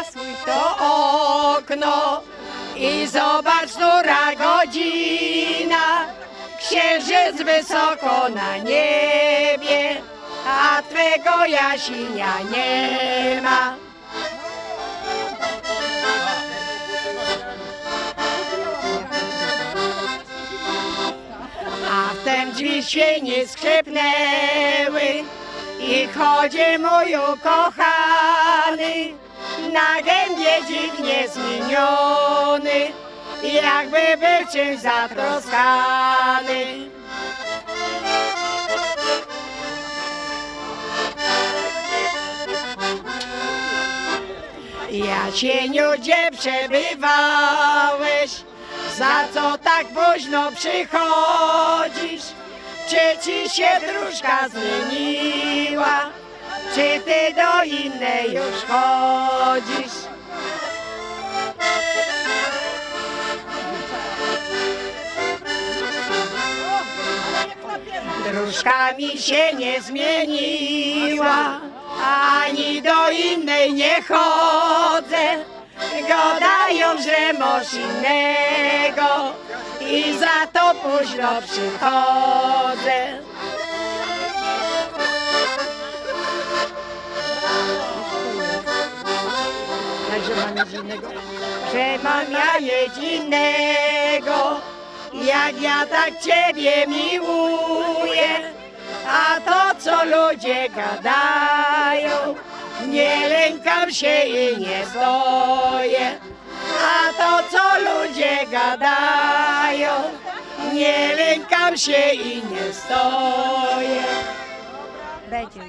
zgasuj to okno i zobacz, która godzina. Księżyc wysoko na niebie, a twego Jasinia nie ma. A wtem drzwi się nie skrzypnęły i chodzi mój ukochany na gębie dziwnie zmieniony, jakby był czymś zatroskany. Jasieniu, gdzie przebywałeś? Za co tak późno przychodzisz? Czy ci się dróżka zmieniła? Czy ty do innej już chodzisz? Dróżka mi się nie zmieniła, ani do innej nie chodzę. Gadają, że masz innego i za to późno przychodzę. Także mam innego. Że mam ja jak ja tak ciebie miłuję. A to, co ludzie gadają, nie lękam się i nie stoję. A to, co ludzie gadają, nie lękam się i nie stoję. Będzie.